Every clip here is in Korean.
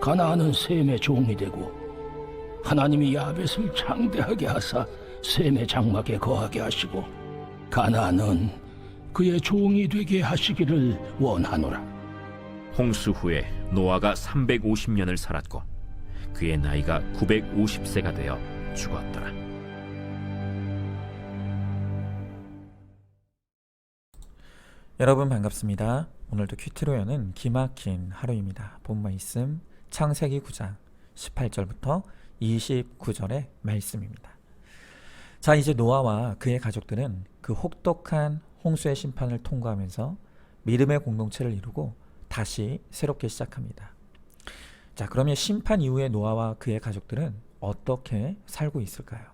가나안은 셈의 종이 되고 하나님이 야벳을 창대하게 하사 셈의 장막에 거하게 하시고 가나안은 그의 종이 되게 하시기를 원하노라. 홍수 후에 노아가 350년을 살았고 그의 나이가 950세가 되어 죽었더라 여러분 반갑습니다. 오늘도 큐티로 여는 기막힌 하루입니다. 본 말씀 창세기 9장 18절부터 29절의 말씀입니다. 자, 이제 노아와 그의 가족들은 그 혹독한 홍수의 심판을 통과하면서 믿음의 공동체를 이루고 다시 새롭게 시작합니다. 자, 그러면 심판 이후에 노아와 그의 가족들은 어떻게 살고 있을까요?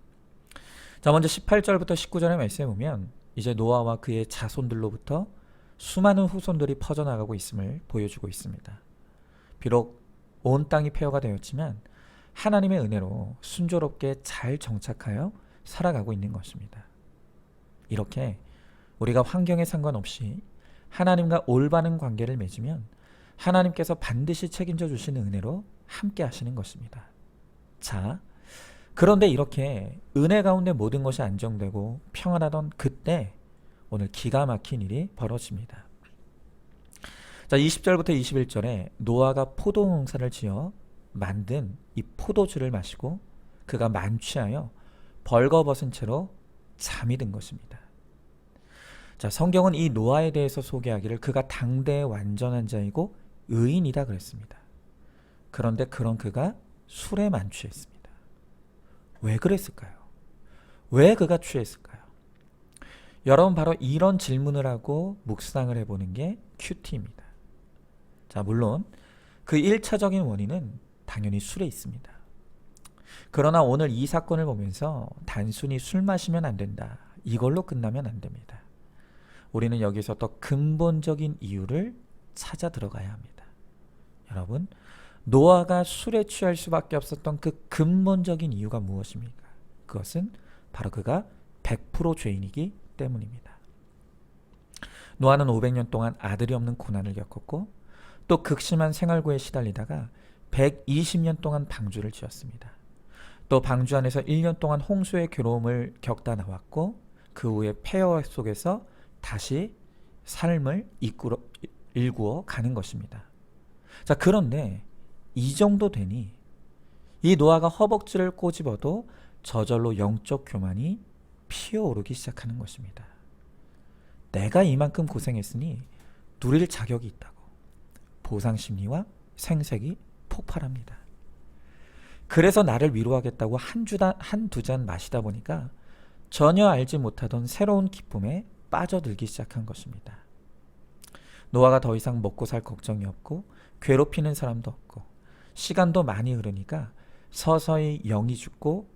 자, 먼저 18절부터 19절의 말씀에 보면 이제 노아와 그의 자손들로부터 수많은 후손들이 퍼져나가고 있음을 보여주고 있습니다. 비록 온 땅이 폐허가 되었지만 하나님의 은혜로 순조롭게 잘 정착하여 살아가고 있는 것입니다. 이렇게 우리가 환경에 상관없이 하나님과 올바른 관계를 맺으면 하나님께서 반드시 책임져 주시는 은혜로 함께 하시는 것입니다. 자, 그런데 이렇게 은혜 가운데 모든 것이 안정되고 평안하던 그때 오늘 기가 막힌 일이 벌어집니다. 자, 20절부터 21절에 노아가 포도 농사를 지어 만든 이 포도주를 마시고 그가 만취하여 벌거벗은 채로 잠이 든 것입니다. 자, 성경은 이 노아에 대해서 소개하기를 그가 당대의 완전한 자이고 의인이다 그랬습니다. 그런데 그런 그가 술에 만취했습니다. 왜 그랬을까요? 왜 그가 취했을까요? 여러분 바로 이런 질문을 하고 묵상을 해보는 게 큐티입니다. 자, 물론 그 1차적인 원인은 당연히 술에 있습니다. 그러나 오늘 이 사건을 보면서 단순히 술 마시면 안 된다. 이걸로 끝나면 안 됩니다. 우리는 여기서 더 근본적인 이유를 찾아 들어가야 합니다. 여러분, 노아가 술에 취할 수밖에 없었던 그 근본적인 이유가 무엇입니까? 그것은 바로 그가 100% 죄인이기 때문입니다. 노아는 500년 동안 아들이 없는 고난을 겪었고 또 극심한 생활고에 시달리다가 120년 동안 방주를 지었습니다. 또 방주 안에서 1년 동안 홍수의 괴로움을 겪다 나왔고 그 후에 폐허 속에서 다시 삶을 이끌어, 일구어 가는 것입니다. 자, 그런데 이 정도 되니 이 노아가 허벅지를 꼬집어도 저절로 영적 교만이 피어오르기 시작하는 것입니다. 내가 이만큼 고생했으니 누릴 자격이 있다고 보상 심리와 생색이 폭발합니다. 그래서 나를 위로하겠다고 한두 잔 마시다 보니까 전혀 알지 못하던 새로운 기쁨에 빠져들기 시작한 것입니다. 노아가 더 이상 먹고 살 걱정이 없고 괴롭히는 사람도 없고 시간도 많이 흐르니까 서서히 영이 죽고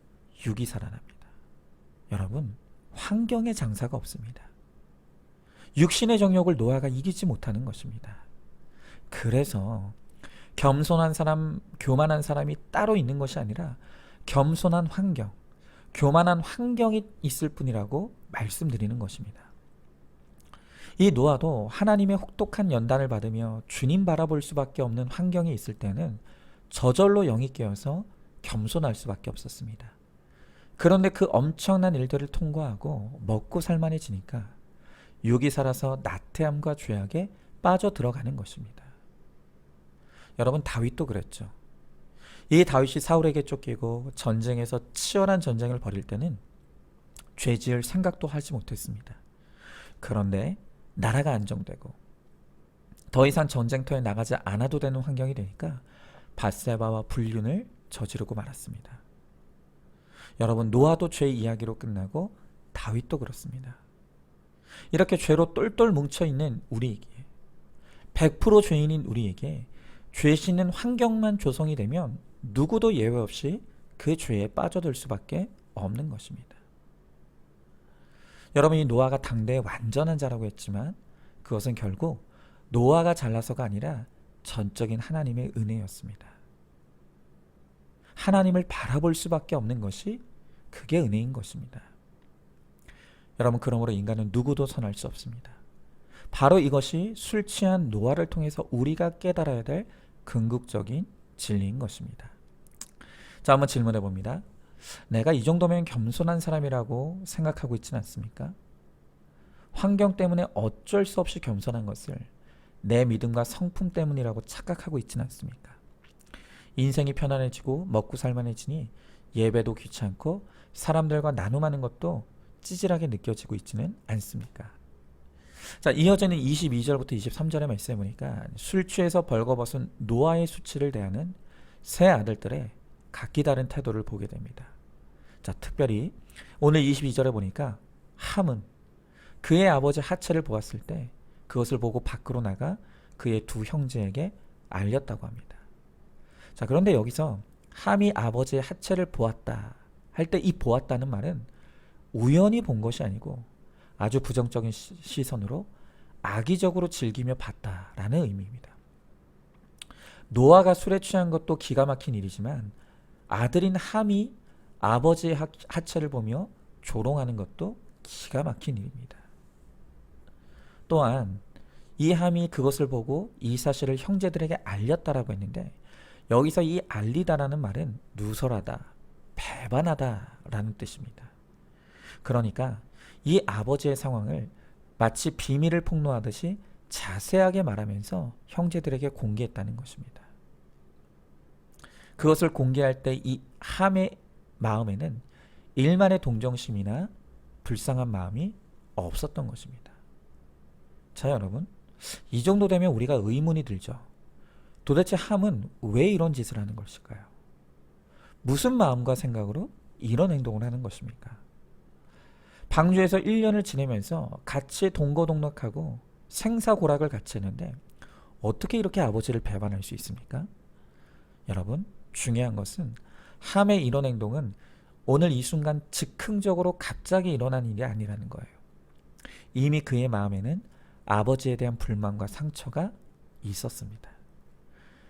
육이 살아납니다. 여러분, 환경의 장사가 없습니다. 육신의 정욕을 노아가 이기지 못하는 것입니다. 그래서 겸손한 사람, 교만한 사람이 따로 있는 것이 아니라 겸손한 환경, 교만한 환경이 있을 뿐이라고 말씀드리는 것입니다. 이 노아도 하나님의 혹독한 연단을 받으며 주님 바라볼 수밖에 없는 환경에 있을 때는 저절로 영이 깨어서 겸손할 수밖에 없었습니다. 그런데 그 엄청난 일들을 통과하고 먹고 살만해지니까 육이 살아서 나태함과 죄악에 빠져 들어가는 것입니다. 여러분 다윗도 그랬죠. 이 다윗이 사울에게 쫓기고 전쟁에서 치열한 전쟁을 벌일 때는 죄 지을 생각도 하지 못했습니다. 그런데 나라가 안정되고 더 이상 전쟁터에 나가지 않아도 되는 환경이 되니까 바세바와 불륜을 저지르고 말았습니다. 여러분 노아도 죄 이야기로 끝나고 다윗도 그렇습니다. 이렇게 죄로 똘똘 뭉쳐 있는 우리에게 100% 죄인인 우리에게 죄 씻는 환경만 조성이 되면 누구도 예외 없이 그 죄에 빠져들 수밖에 없는 것입니다. 여러분 이 노아가 당대의 완전한 자라고 했지만 그것은 결국 노아가 잘나서가 아니라 전적인 하나님의 은혜였습니다. 하나님을 바라볼 수밖에 없는 것이 그게 은혜인 것입니다. 여러분 그러므로 인간은 누구도 선할 수 없습니다. 바로 이것이 술 취한 노아를 통해서 우리가 깨달아야 될 궁극적인 진리인 것입니다. 자, 한번 질문해 봅니다. 내가 이 정도면 겸손한 사람이라고 생각하고 있지는 않습니까? 환경 때문에 어쩔 수 없이 겸손한 것을 내 믿음과 성품 때문이라고 착각하고 있지는 않습니까? 인생이 편안해지고 먹고 살만해지니 예배도 귀찮고 사람들과 나눔하는 것도 찌질하게 느껴지고 있지는 않습니까? 자, 이어지는 22절부터 23절의 말씀에 보니까 술 취해서 벌거벗은 노아의 수치를 대하는 세 아들들의 각기 다른 태도를 보게 됩니다. 자, 특별히 오늘 22절에 보니까 함은 그의 아버지 하체를 보았을 때 그것을 보고 밖으로 나가 그의 두 형제에게 알렸다고 합니다. 자, 그런데 여기서 함이 아버지의 하체를 보았다 할 때 이 보았다는 말은 우연히 본 것이 아니고 아주 부정적인 시- 시선으로 악의적으로 즐기며 봤다라는 의미입니다. 노아가 술에 취한 것도 기가 막힌 일이지만 아들인 함이 아버지의 하- 하체를 보며 조롱하는 것도 기가 막힌 일입니다. 또한 이 함이 그것을 보고 이 사실을 형제들에게 알렸다라고 했는데 여기서 이 알리다라는 말은 누설하다, 배반하다라는 뜻입니다. 그러니까 이 아버지의 상황을 마치 비밀을 폭로하듯이 자세하게 말하면서 형제들에게 공개했다는 것입니다. 그것을 공개할 때 이 함의 마음에는 일만의 동정심이나 불쌍한 마음이 없었던 것입니다. 자, 여러분. 이 정도 되면 우리가 의문이 들죠. 도대체 함은 왜 이런 짓을 하는 것일까요? 무슨 마음과 생각으로 이런 행동을 하는 것입니까? 방주에서 1년을 지내면서 같이 동거동락하고 생사고락을 같이 했는데 어떻게 이렇게 아버지를 배반할 수 있습니까? 여러분, 중요한 것은 함의 이런 행동은 오늘 이 순간 즉흥적으로 갑자기 일어난 일이 아니라는 거예요. 이미 그의 마음에는 아버지에 대한 불만과 상처가 있었습니다.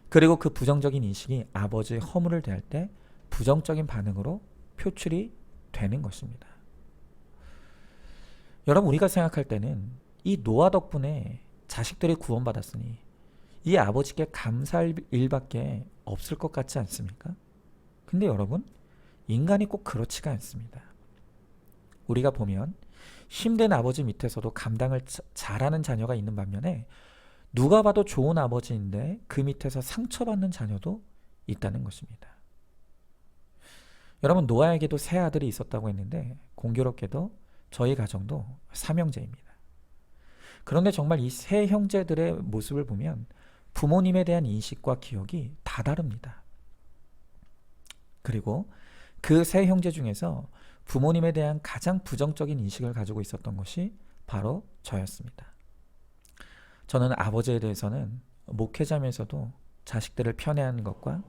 그리고 그 부정적인 인식이 아버지의 허물을 대할 때 부정적인 반응으로 표출이 되는 것입니다. 여러분 우리가 생각할 때는 이 노아 덕분에 자식들이 구원받았으니 이 아버지께 감사할 일밖에 없을 것 같지 않습니까? 근데 여러분 인간이 꼭 그렇지가 않습니다. 우리가 보면 힘든 아버지 밑에서도 감당을 자- 잘하는 자녀가 있는 반면에 누가 봐도 좋은 아버지인데 그 밑에서 상처받는 자녀도 있다는 것입니다. 여러분 노아에게도 세 아들이 있었다고 했는데 공교롭게도 저희 가정도 삼형제입니다. 그런데 정말 이 세 형제들의 모습을 보면 부모님에 대한 인식과 기억이 다 다릅니다. 그리고 그 세 형제 중에서 부모님에 대한 가장 부정적인 인식을 가지고 있었던 것이 바로 저였습니다. 저는 아버지에 대해서는 목회자면서도 자식들을 편애하는 것과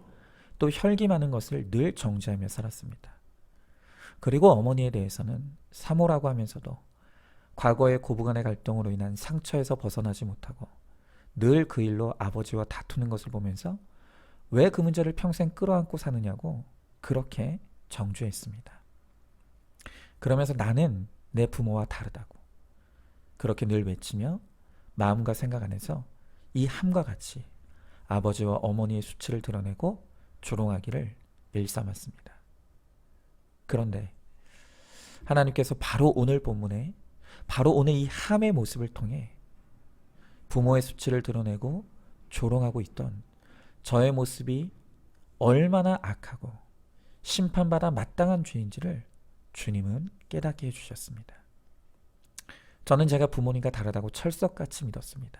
또 혈기 많은 것을 늘 정죄하며 살았습니다. 그리고 어머니에 대해서는 사모라고 하면서도 과거의 고부간의 갈등으로 인한 상처에서 벗어나지 못하고 늘 그 일로 아버지와 다투는 것을 보면서 왜 그 문제를 평생 끌어안고 사느냐고 그렇게 정죄했습니다. 그러면서 나는 내 부모와 다르다고 그렇게 늘 외치며 마음과 생각 안에서 이 함과 같이 아버지와 어머니의 수치를 드러내고 조롱하기를 일삼았습니다. 그런데 하나님께서 바로 오늘 본문에 바로 오늘 이 함의 모습을 통해 부모의 수치를 드러내고 조롱하고 있던 저의 모습이 얼마나 악하고 심판받아 마땅한 죄인지를 주님은 깨닫게 해주셨습니다. 저는 제가 부모님과 다르다고 철석같이 믿었습니다.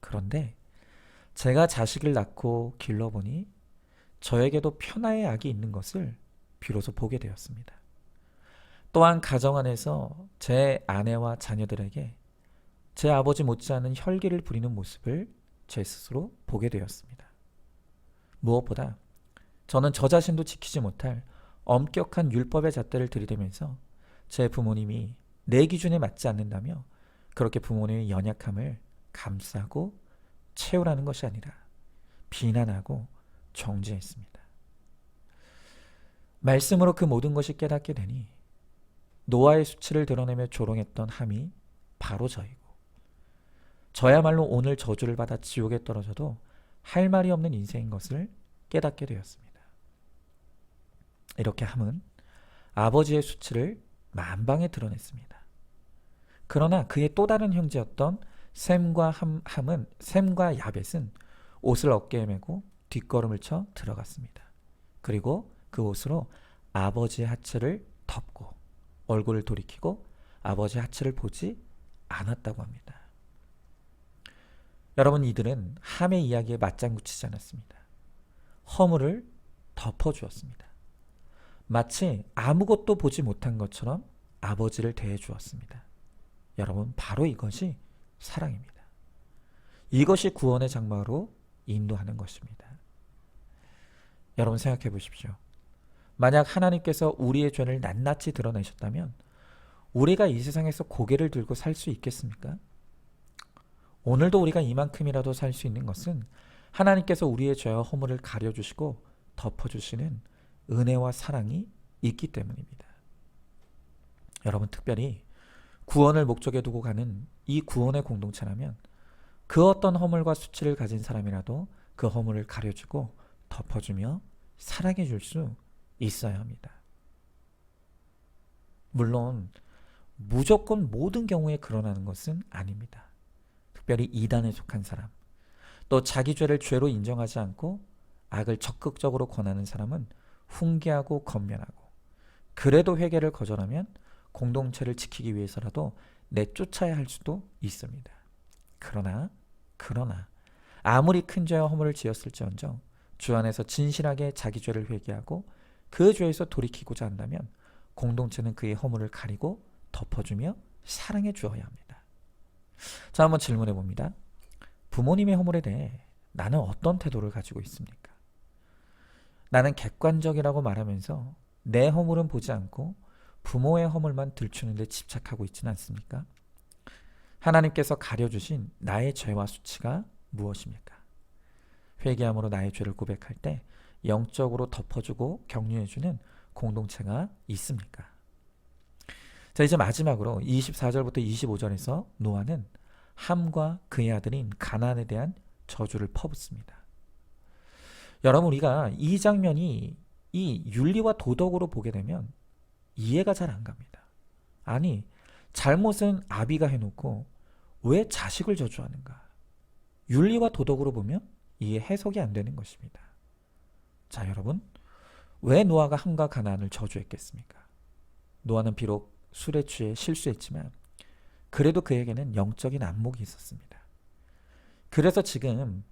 그런데 제가 자식을 낳고 길러보니 저에게도 편화의 악이 있는 것을 비로소 보게 되었습니다. 또한 가정 안에서 제 아내와 자녀들에게 제 아버지 못지않은 혈기를 부리는 모습을 제 스스로 보게 되었습니다. 무엇보다 저는 저 자신도 지키지 못할 엄격한 율법의 잣대를 들이대면서 제 부모님이 내 기준에 맞지 않는다며 그렇게 부모님의 연약함을 감싸고 채우라는 것이 아니라 비난하고 정죄했습니다. 말씀으로 그 모든 것이 깨닫게 되니 노아의 수치를 드러내며 조롱했던 함이 바로 저이고 저야말로 오늘 저주를 받아 지옥에 떨어져도 할 말이 없는 인생인 것을 깨닫게 되었습니다. 이렇게 함은 아버지의 수치를 만방에 드러냈습니다. 그러나 그의 또 다른 형제였던 샘과 함, 함은 샘과 야벳은 옷을 어깨에 메고 뒷걸음을 쳐 들어갔습니다. 그리고 그 옷으로 아버지의 하체를 덮고 얼굴을 돌이키고 아버지의 하체를 보지 않았다고 합니다. 여러분 이들은 함의 이야기에 맞장구 치지 않았습니다. 허물을 덮어주었습니다. 마치 아무것도 보지 못한 것처럼 아버지를 대해 주었습니다. 여러분 바로 이것이 사랑입니다. 이것이 구원의 장막으로 인도하는 것입니다. 여러분 생각해 보십시오. 만약 하나님께서 우리의 죄를 낱낱이 드러내셨다면 우리가 이 세상에서 고개를 들고 살 수 있겠습니까? 오늘도 우리가 이만큼이라도 살 수 있는 것은 하나님께서 우리의 죄와 허물을 가려주시고 덮어주시는 은혜와 사랑이 있기 때문입니다. 여러분 특별히 구원을 목적에 두고 가는 이 구원의 공동체라면 그 어떤 허물과 수치를 가진 사람이라도 그 허물을 가려주고 덮어주며 사랑해 줄 수 있어야 합니다. 물론 무조건 모든 경우에 그러나는 것은 아닙니다. 특별히 이단에 속한 사람, 또 자기 죄를 죄로 인정하지 않고 악을 적극적으로 권하는 사람은 훈계하고 건면하고 그래도 회개를 거절하면 공동체를 지키기 위해서라도 내쫓아야 할 수도 있습니다. 그러나 그러나 아무리 큰 죄와 허물을 지었을지언정 주 안에서 진실하게 자기 죄를 회개하고 그 죄에서 돌이키고자 한다면 공동체는 그의 허물을 가리고 덮어주며 사랑해 주어야 합니다. 자, 한번 질문해 봅니다. 부모님의 허물에 대해 나는 어떤 태도를 가지고 있습니까? 나는 객관적이라고 말하면서 내 허물은 보지 않고 부모의 허물만 들추는 데 집착하고 있지는 않습니까? 하나님께서 가려주신 나의 죄와 수치가 무엇입니까? 회개함으로 나의 죄를 고백할 때 영적으로 덮어주고 격려해주는 공동체가 있습니까? 자, 이제 마지막으로 24절부터 25절에서 노아는 함과 그의 아들인 가나안에 대한 저주를 퍼붓습니다. 여러분 우리가 이 장면이 이 윤리와 도덕으로 보게 되면 이해가 잘 안 갑니다. 아니 잘못은 아비가 해놓고 왜 자식을 저주하는가? 윤리와 도덕으로 보면 이해 해석이 안 되는 것입니다. 자 여러분 왜 노아가 함과 가나안을 저주했겠습니까? 노아는 비록 술에 취해 실수했지만 그래도 그에게는 영적인 안목이 있었습니다. 그래서 지금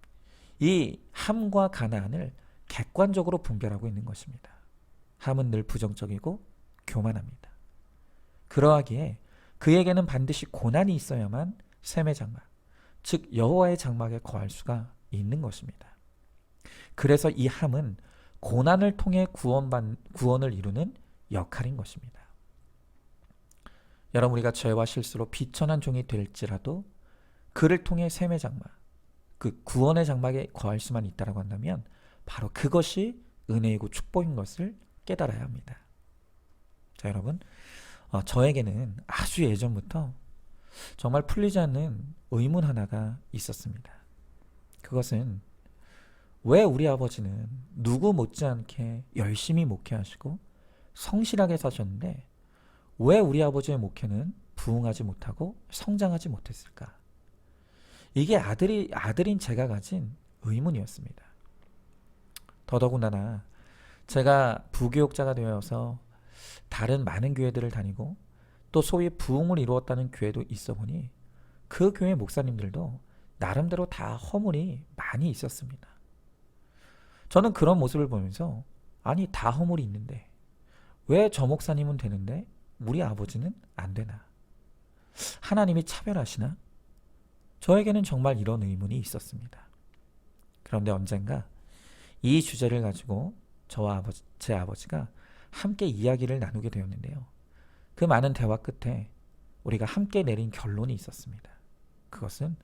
이 함과 가나안을 객관적으로 분별하고 있는 것입니다. 함은 늘 부정적이고 교만합니다. 그러하기에 그에게는 반드시 고난이 있어야만 셈의 장막, 즉 여호와의 장막에 거할 수가 있는 것입니다. 그래서 이 함은 고난을 통해 구원반, 구원을 이루는 역할인 것입니다. 여러분 우리가 죄와 실수로 비천한 종이 될지라도 그를 통해 셈의 장막, 그 구원의 장막에 거할 수만 있다라고 한다면 바로 그것이 은혜이고 축복인 것을 깨달아야 합니다. 자 여러분 어, 저에게는 아주 예전부터 정말 풀리지 않는 의문 하나가 있었습니다. 그것은 왜 우리 아버지는 누구 못지않게 열심히 목회하시고 성실하게 사셨는데 왜 우리 아버지의 목회는 부흥하지 못하고 성장하지 못했을까? 이게 아들이 아들인 제가 가진 의문이었습니다. 더더군다나 제가 부교육자가 되어서 다른 많은 교회들을 다니고 또 소위 부흥을 이루었다는 교회도 있어 보니 그 교회 목사님들도 나름대로 다 허물이 많이 있었습니다. 저는 그런 모습을 보면서 아니 다 허물이 있는데 왜 저 목사님은 되는데 우리 아버지는 안 되나? 하나님이 차별하시나? 저에게는 정말 이런 의문이 있었습니다. 그런데 언젠가 이 주제를 가지고 저와 아버지, 제 아버지가 함께 이야기를 나누게 되었는데요. 그 많은 대화 끝에 우리가 함께 내린 결론이 있었습니다. 그것은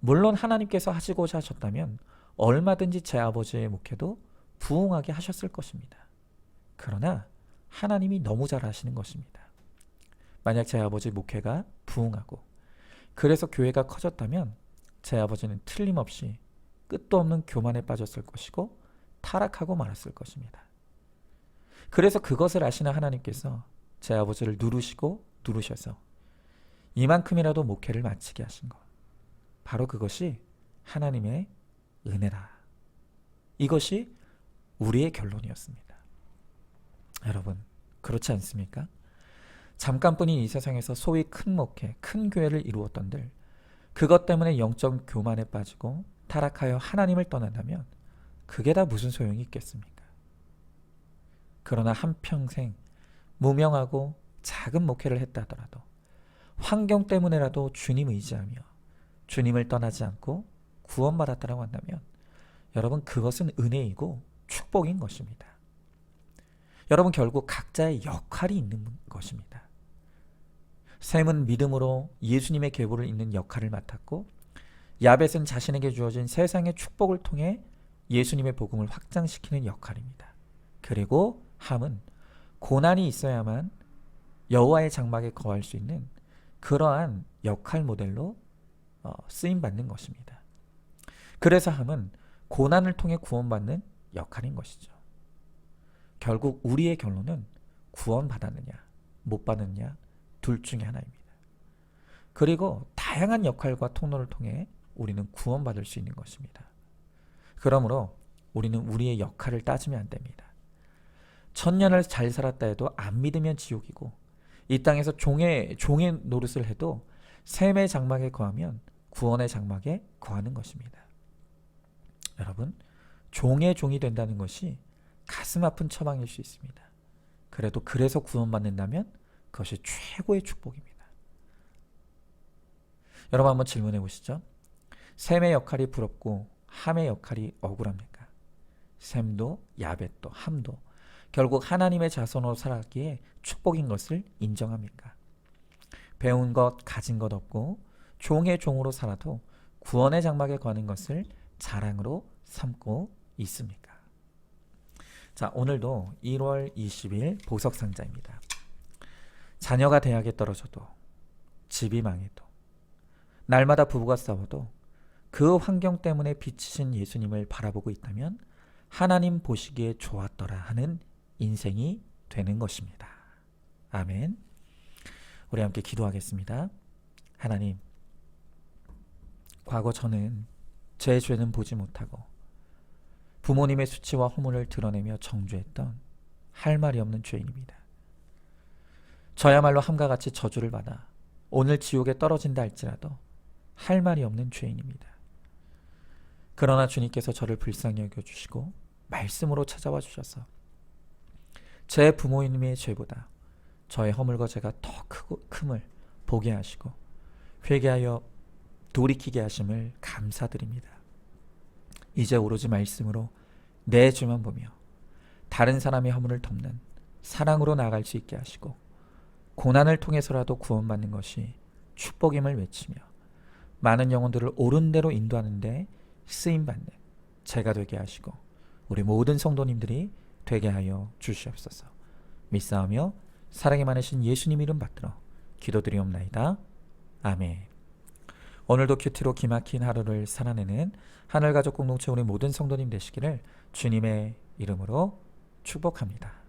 물론 하나님께서 하시고자 하셨다면 얼마든지 제 아버지의 목회도 부흥하게 하셨을 것입니다. 그러나 하나님이 너무 잘 하시는 것입니다. 만약 제 아버지 목회가 부흥하고 그래서 교회가 커졌다면 제 아버지는 틀림없이 끝도 없는 교만에 빠졌을 것이고 타락하고 말았을 것입니다. 그래서 그것을 아시는 하나님께서 제 아버지를 누르시고 누르셔서 이만큼이라도 목회를 마치게 하신 것. 바로 그것이 하나님의 은혜다. 이것이 우리의 결론이었습니다. 여러분, 그렇지 않습니까? 잠깐뿐인 이 세상에서 소위 큰 목회, 큰 교회를 이루었던들 그것 때문에 영적 교만에 빠지고 타락하여 하나님을 떠난다면 그게 다 무슨 소용이 있겠습니까? 그러나 한평생 무명하고 작은 목회를 했다 하더라도 환경 때문에라도 주님 의지하며 주님을 떠나지 않고 구원받았다라고 한다면 여러분 그것은 은혜이고 축복인 것입니다. 여러분 결국 각자의 역할이 있는 것입니다. 샘은 믿음으로 예수님의 계보를 잇는 역할을 맡았고 야벳은 자신에게 주어진 세상의 축복을 통해 예수님의 복음을 확장시키는 역할입니다. 그리고 함은 고난이 있어야만 여호와의 장막에 거할 수 있는 그러한 역할 모델로 어, 쓰임 받는 것입니다. 그래서 함은 고난을 통해 구원받는 역할인 것이죠. 결국 우리의 결론은 구원받았느냐, 못 받느냐, 둘 중에 하나입니다. 그리고 다양한 역할과 통로를 통해 우리는 구원받을 수 있는 것입니다. 그러므로 우리는 우리의 역할을 따지면 안 됩니다. 천년을 잘 살았다 해도 안 믿으면 지옥이고 이 땅에서 종의 종의 노릇을 해도 샘의 장막에 거하면 구원의 장막에 거하는 것입니다. 여러분, 종의 종이 된다는 것이 가슴 아픈 처방일 수 있습니다. 그래도 그래서 구원받는다면 그것이 최고의 축복입니다. 여러분 한번 질문해 보시죠. 샘의 역할이 부럽고 함의 역할이 억울합니까? 샘도 야벳도 함도 결국 하나님의 자손으로 살았기에 축복인 것을 인정합니까? 배운 것 가진 것 없고 종의 종으로 살아도 구원의 장막에 거는 것을 자랑으로 삼고 있습니까? 자, 오늘도 1월 20일 보석 상자입니다. 자녀가 대학에 떨어져도 집이 망해도 날마다 부부가 싸워도 그 환경 때문에 비치신 예수님을 바라보고 있다면 하나님 보시기에 좋았더라 하는 인생이 되는 것입니다. 아멘. 우리 함께 기도하겠습니다. 하나님, 과거 저는 제 죄는 보지 못하고 부모님의 수치와 허물을 드러내며 정죄했던 할 말이 없는 죄인입니다. 저야말로 함과 같이 저주를 받아 오늘 지옥에 떨어진다 할지라도 할 말이 없는 죄인입니다. 그러나 주님께서 저를 불쌍히 여겨주시고 말씀으로 찾아와 주셔서 제 부모님의 죄보다 저의 허물과 죄가 더 크고 큼을 보게 하시고 회개하여 돌이키게 하심을 감사드립니다. 이제 오로지 말씀으로 내 죄만 보며 다른 사람의 허물을 덮는 사랑으로 나아갈 수 있게 하시고 고난을 통해서라도 구원받는 것이 축복임을 외치며 많은 영혼들을 옳은 대로 인도하는데 쓰임 받는 제가 되게 하시고 우리 모든 성도님들이 되게 하여 주시옵소서. 믿사오며 사랑이 많으신 예수님 이름 받들어 기도드리옵나이다. 아멘. 오늘도 큐티로 기막힌 하루를 살아내는 하늘가족 공동체 우리 모든 성도님 되시기를 주님의 이름으로 축복합니다.